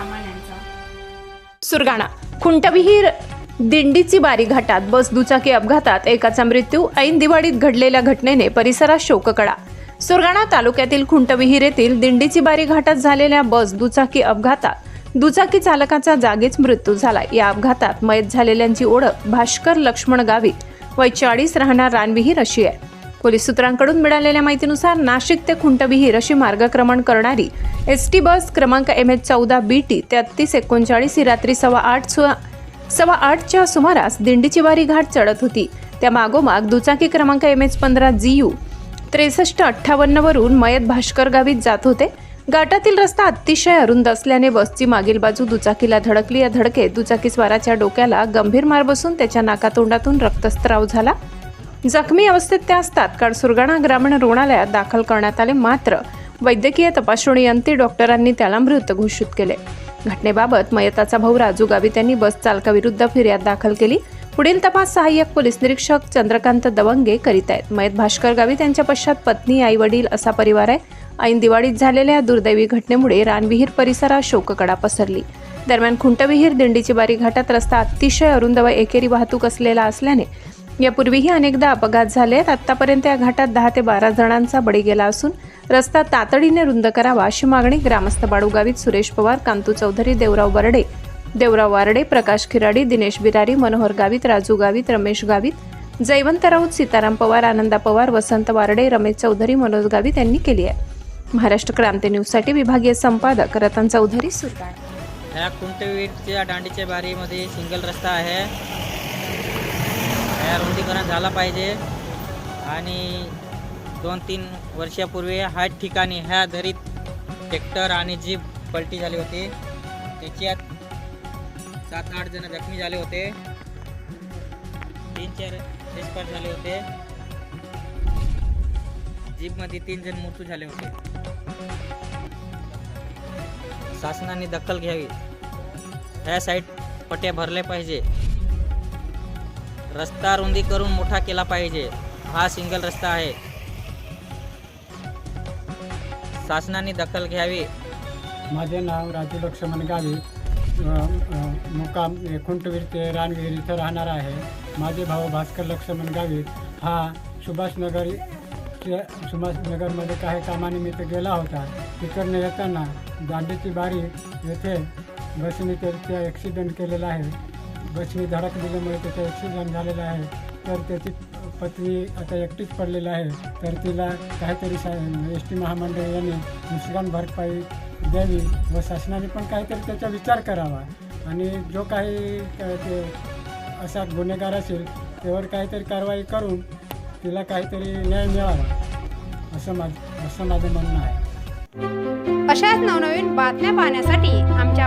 सामान्यांचा. सुरगाणा. खुंटविहीर दिंडीची बारी घाटात बस दुचाकी अपघातात एकाचा मृत्यू ऐन दिवाळीत घडलेल्या घटनेने परिसरात शोककळा. सुरगाणा तालुक्यातील खुंटविहीर येथील दिंडीची बारी घाटात झालेल्या बस दुचाकी अपघातात दुचाकी चालकाचा जागीच मृत्यू झाला. या अपघातात मयत झालेल्यांची ओळख भास्कर लक्ष्मण गावित वय चाळीस राहणार रानविहीर अशी आहे. पोलीस सूत्रांकडून मिळालेल्या माहितीनुसार नाशिक ते खुंटविहीर अशी मार्गक्रमण करणारी एस टी बस क्रमांक एम एच चौदा बी टी तेहतीस एकोणचाळीस ही रात्री सव्वा आठ सव्वा आठच्या सुमारास दिंडीची वारी घाट चढत होती. त्या मागोमाग दुचाकी क्रमांक एम एच पंधरा जी यू त्रेसष्ट अठ्ठावन्नवरून मयत भास्कर गावीत जात होते. घाटातील रस्ता अतिशय अरुंद असल्याने बसची मागील बाजू दुचाकीला धडकली. या धडकेत दुचाकीस्वाराच्या डोक्याला गंभीर मार बसून त्याच्या नाकातोंडातून रक्तस्त्राव झाला. जखमी अवस्थेत त्यास तात्काळ सुरगाणा ग्रामीण रुग्णालयात दाखल करण्यात आले मात्र वैद्यकीय तपासणी अंती डॉक्टरांनी त्याला मृत घोषित केले. घटनेबाबत मयताचा भाऊ राजू गावित यांनी बस चालकाविरुद्ध फिर्याद दाखल केली. पुढील तपास सहाय्यक पोलीस निरीक्षक चंद्रकांत दवंगे करीत आहेत. मयत भास्कर गावित यांच्या पश्चात पत्नी आई वडील असा परिवार आहे. ऐन दिवाळीत झालेल्या या दुर्दैवी घटनेमुळे रानविहीर परिसरात शोककडा पसरली. दरम्यान खुंटविहीर दिंडीची बारी घाटात रस्ता अतिशय अरुंद व एकेरी वाहतूक असलेला असल्याने यापूर्वीही अनेकदा अपघात झाले आहेत आतापर्यंत या घाटात दहा ते बारा जणांचा बळी गेला असून रस्ता तातडीने रुंद करावा अशी मागणी ग्रामस्थ बाळूगावीत सुरेश पवार कांतू चौधरी देवराव बर्डे देवराव वारडे प्रकाश खिराडी दिनेश बिरारी मनोहर गावित राजू गावित रमेश गावित जयवंत राऊत सीताराम पवार आनंदा पवार वसंत वारडे रमेश चौधरी मनोज गावित यांनी केली आहे. महाराष्ट्र क्रांती न्यूजसाठी विभागीय संपादक रतन चौधरी सुरगाणा. ह्या कुंटवीरच्या दांडीच्या बारीमध्ये सिंगल रस्ता आहे. ह्या रुंदीकरण झाला पाहिजे. आणि दोन तीन वर्षापूर्वी ह्या ठिकाणी ह्या दरीत ट्रॅक्टर आणि जीप पलटी झाली होती. त्याच्यात सात आठ जण जखमी झाले होते. तीन चार एक्सपायर झाले होते. जीपमध्ये तीन जण मृत्यू झाले होते. शासनाने दखल घ्यावी. ह्या साईड पट्या भरल्या पाहिजे. रस्ता रुंदी करून मोठा केला पाहिजे. हा सिंगल रस्ता आहे. शासनाने दखल घ्यावी. माझे नाव राजू लक्ष्मण गावी मुकाम खुंटवीर ते रानगिरी इथं राहणार आहे. माझे भाऊ भास्कर लक्ष्मण गावी हा सुभाषनगर सुभाषनगरमध्ये काही कामानिमित्त गेला होता. तिकडनं येताना दांडीची बारी येथे बसने त्याचा ॲक्सिडेंट केलेला आहे. बसने धडक दिल्यामुळे त्याचा ॲक्सिडेंट झालेला आहे. तर त्याची पत्नी आता एकटीच पडलेली आहे. तर तिला काहीतरी सा एस टी महामंडळ यांनी नुकसान भरपाई द्यावी व शासनाने पण काहीतरी त्याचा विचार करावा. आणि जो काही ते असा गुन्हेगार असेल त्यावर काहीतरी कारवाई करून तिला काहीतरी न्याय मिळावा असं माझ असं माझं म्हणणं आहे. अशाच नवनवीन बातम्या पाहण्यासाठी आमच्या